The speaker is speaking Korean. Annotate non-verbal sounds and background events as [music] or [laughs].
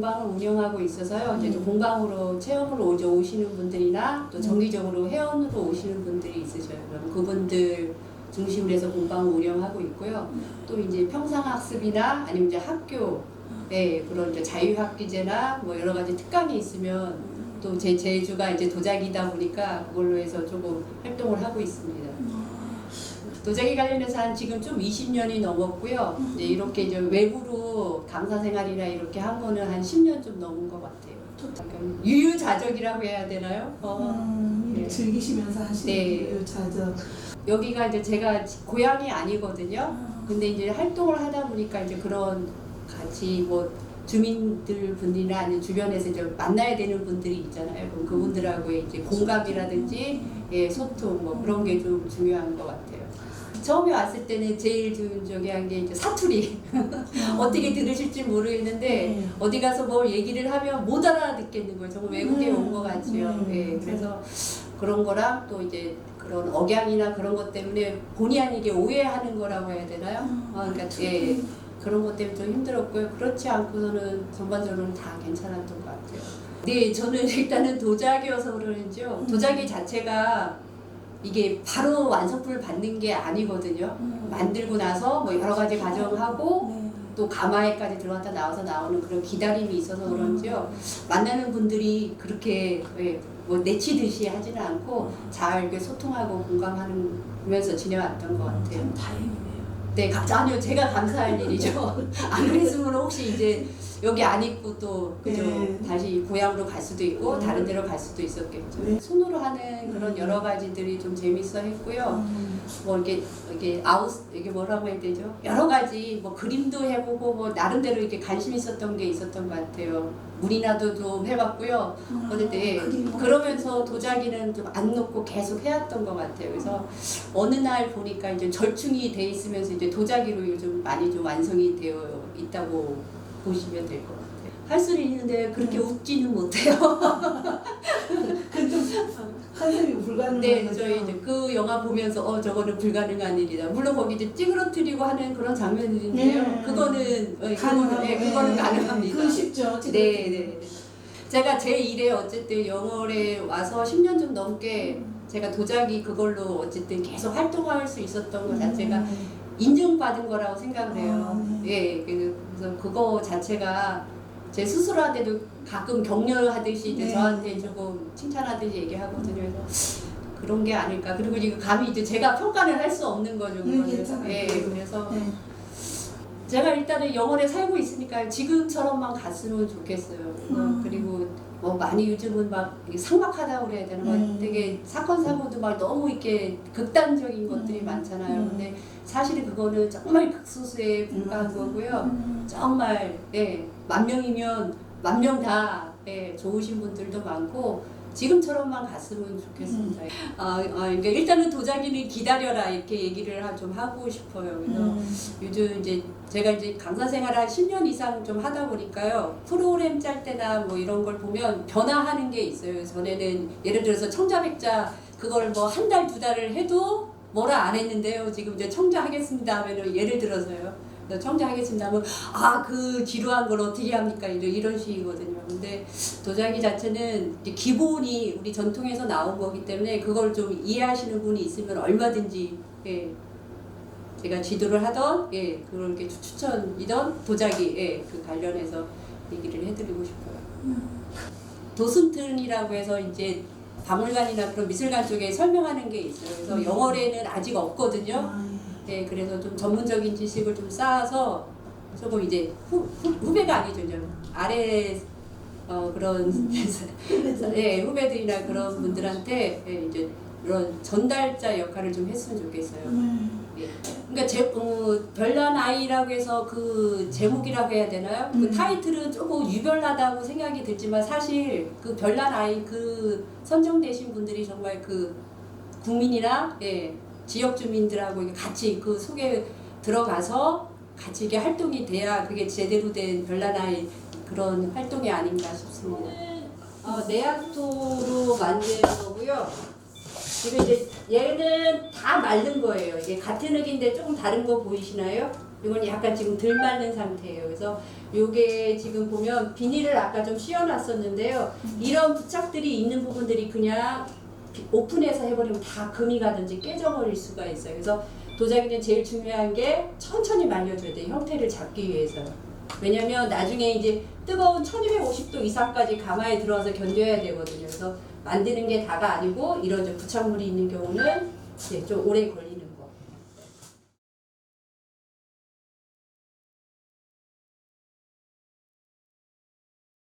공방을 운영하고 있어서요. 이제 좀 공방으로 체험으로 오죠 오시는 분들이나 또 정기적으로 회원으로 오시는 분들이 있으셔요. 그럼 그분들 중심으로 해서 공방을 운영하고 있고요. 또 이제 평상학습이나 아니면 이제 학교 예, 그런 이제 자유학기제나 뭐 여러 가지 특강이 있으면 또 제 제주가 이제 도자기다 보니까 그걸로 해서 조금 활동을 하고 있습니다. 도자기 관련해서 한 지금 좀 20년이 넘었고요. 이제 이렇게 이제 외부로 강사 생활이나 이렇게 한 거는 한 10년 좀 넘은 것 같아요. 약간 유유자적이라고 해야 되나요? 어, 음, 네. 즐기시면서 하시는 네. 그 자적. 여기가 이제 제가 고향이 아니거든요. 아, 근데 이제 활동을 하다 보니까 이제 그런 같이 뭐 주민들 분들이나 아니면 주변에서 이제 만나야 되는 분들이 있잖아요. 그럼 그분들하고의 이제 공감이라든지 예, 소통 뭐 그런 게 좀 중요한 것 같아요. 처음에 왔을 때는 제일 좀 저기 한 게 이제 사투리 [laughs] 어떻게 들으실지 모르겠는데 네. 어디 가서 뭘 얘기를 하면 못 알아듣겠는 거예요. 정말 외국에 음. 온것 같지요. 음. 예, 그래서 그런 거랑 또 이제 그런 억양이나 그런 것 때문에 본의 아니게 오해하는 거라고 해야 되나요? 음. 어, 그러니까 예, 그런 것 때문에 좀 힘들었고요. 그렇지 않고서는 전반적으로는 다 괜찮았던 것 같아요. 네, 저는 [laughs] 일단은 도자기여서 그러는지요. 음. 도자기 자체가 이게 바로 완성품을 받는 게 아니거든요. 음. 만들고 나서 뭐 여러 가지 과정하고 네. 또 가마에까지 들어갔다 나와서 나오는 그런 기다림이 있어서 그런지요. 만나는 분들이 그렇게 예, 뭐 내치듯이 하지는 않고 잘 이렇게 소통하고 공감하면서 지내왔던 것 같아요. 참 다행이네요. 네, 가, 아니요, 제가 감사할 일이죠. [laughs] 안 그랬으면 혹시 이제 여기 안 있고 또 그죠 네. 다시 고향으로 갈 수도 있고 음. 다른 데로 갈 수도 있었겠죠. 네. 손으로 하는 그런 음. 여러 가지들이 좀 재밌어 했고요. 음. 뭐 이게 이게 아우스 이게 뭐라고 해야 되죠? 여러 가지 뭐 그림도 해보고 뭐 나름대로 이렇게 관심 있었던 게 있었던 것 같아요. 물이나도 좀 해봤고요. 어쨌든 아, 그림 그러면서 도자기는 좀 안 놓고 계속 해왔던 것 같아요. 그래서 어느 날 보니까 이제 절충이 돼 있으면서 이제 도자기로 요즘 많이 좀 완성이 되어 있다고 보시면 될 것 같아요. 할 수는 있는데 그렇게 네. 웃지는 못해요. [laughs] 컨셉이 불가능한 네, 거죠. 저희 이제 그 영화 보면서 어 저거는 불가능한 일이다. 물론 거기 이제 찌그러뜨리고 하는 그런 장면들인데요. 네. 그거는 어, 그거는 가능하고, 네, 그거는 네, 가능합니다. 그건 쉽죠. 네, 네. 제가 제 일에 어쨌든 영월에 와서 10년 좀 넘게 제가 도자기 그걸로 어쨌든 계속 활동할 수 있었던 것 자체가 음. 인정받은 거라고 생각을 해요. 아, 예, 그- 그래서 그거 자체가 제 스스로한테도 가끔 격려하듯이 이제 네. 저한테 조금 칭찬하듯이 얘기하거든요. 그래서 그런 게 아닐까. 그리고 이제 감히 이제 제가 평가를 할 수 없는 거죠. 네. 괜찮아요. 예, 그래서 네. 제가 일단은 영월에 살고 있으니까 지금처럼만 갔으면 좋겠어요. 그래서 음. 그리고 뭐 많이 요즘은 막 삭막하다고 그래야 되나 막 음. 되게 사건 사고도 막 너무 이렇게 극단적인 것들이 음. 많잖아요. 음. 근데 사실은 그거는 정말 극소수에 불과한 음. 거고요. 음. 정말 예, 만 명이면 만 명 다 예, 좋으신 분들도 많고 지금처럼만 갔으면 좋겠습니다. 아, 아, 그러니까 일단은 도자기는 기다려라 이렇게 얘기를 하- 좀 하고 싶어요. 그래서 음. 요즘 이제 제가 이제 강사 생활 한 10년 이상 좀 하다 보니까요. 프로그램 짤 때나 뭐 이런 걸 보면 변화하는 게 있어요. 전에는 예를 들어서 청자백자 그걸 뭐 한 달, 두 달을 해도 뭐라 안 했는데요. 지금 이제 청자 하겠습니다 하면은 예를 들어서요. 그래서 청자 하겠습니다 하면 아, 그 지루한 걸 어떻게 합니까? 이런, 이런 식이거든요. 근데 도자기 자체는 기본이 우리 전통에서 나온 거기 때문에 그걸 좀 이해하시는 분이 있으면 얼마든지 예, 제가 지도를 하던 예 그렇게 추천이던 도자기 예 그 관련해서 얘기를 해드리고 싶어요. 도슨튼이라고 해서 이제 박물관이나 그런 미술관 쪽에 설명하는 게 있어요. 그래서 음. 영어에는 아직 없거든요. 아, 네, 그래서 좀 전문적인 지식을 좀 쌓아서 조금 이제 후, 후, 후배가 아니죠. 이제 아래 어, 그런 음. [laughs] 예, 후배들이나 그런 분들한테 예, 이제 이런 전달자 역할을 좀 했으면 좋겠어요. 음. 예. 그러니까 제, 어, 별난 아이라고 해서 그 제목이라고 해야 되나요? 그 음. 타이틀은 조금 유별나다고 생각이 들지만 사실 그 별난 아이 그 선정되신 분들이 정말 그 국민이나 예, 지역 주민들하고 같이 그 속에 들어가서 같이 이게 활동이 돼야 그게 제대로 된 아이 그런 활동이 아닌가 싶습니다. 어, 내약토로 만든 거고요. 지금 이제 얘는 다 마른 거예요. 이게 같은 흙인데 조금 다른 거 보이시나요? 이건 약간 지금 덜 마른 상태예요. 그래서 요게 지금 보면 비닐을 아까 좀 씌워놨었는데요. 이런 부착들이 있는 부분들이 그냥 비- 오픈해서 해버리면 다 금이 가든지 깨져버릴 수가 있어요. 그래서 도자기는 제일 중요한 게 천천히 말려줘야 돼요. 형태를 잡기 위해서. 왜냐면 나중에 이제 뜨거운 1250도 이상까지 가마에 들어와서 견뎌야 되거든요. 그래서 만드는 게 다가 아니고 이런 저 부착물이 있는 경우는 이제 좀 오래 걸리는